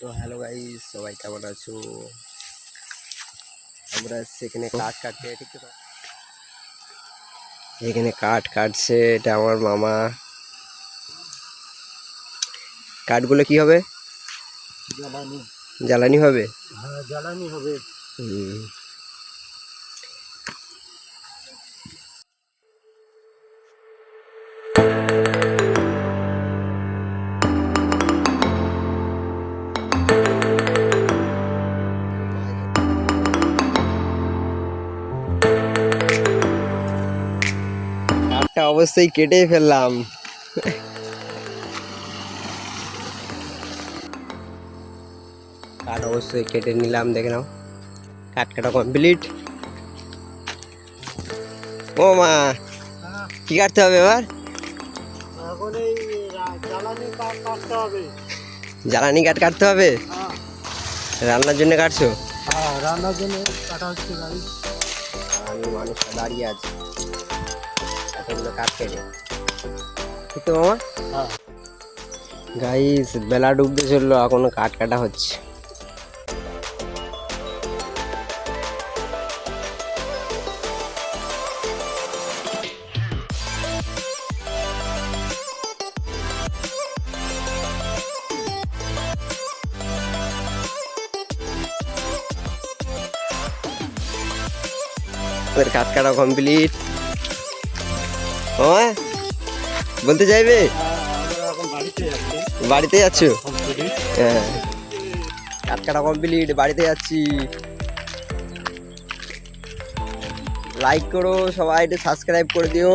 তো hello guy সবাই কেমন আছো? আমরা সেখানে কাঠ কাটতে ঠিক তো? এখানে কাঠ কাটছে এটা আমার মামা। কাঠগুলো কি হবে? জ্বালানি। জ্বালানি হবে? হ্যাঁ জ্বালানি হবে। হুম। কাঠটা অবশ্যই কেটেই ফেললাম। কাঠ অবশ্যই কেটে নিলাম দেখে নাও। কাঠ কাটা কমপ্লিট ও মা কি কাটতে হবে এবার? জ্বালানি কাঠ কাটতে হবে। হ্যাঁ। রান্নার জন্য কাটছো? হ্যাঁ রান্নার জন্য কাটা হচ্ছে মানুষটা দাঁড়িয়ে আছি। ঠিক তো মামা? হ্যাঁ। গাইস বেলা ডুবতে চলল এখনও কাঠ কাটা হচ্ছে। কাঠ কাটা কমপ্লিট মামা বলতে চাইবে? বাড়িতে যাচ্ছ? হ্যাঁ। কমপ্লিট বাড়িতে যাচ্ছি। লাইক করো, সবাই সাবস্ক্রাইব করে দিও।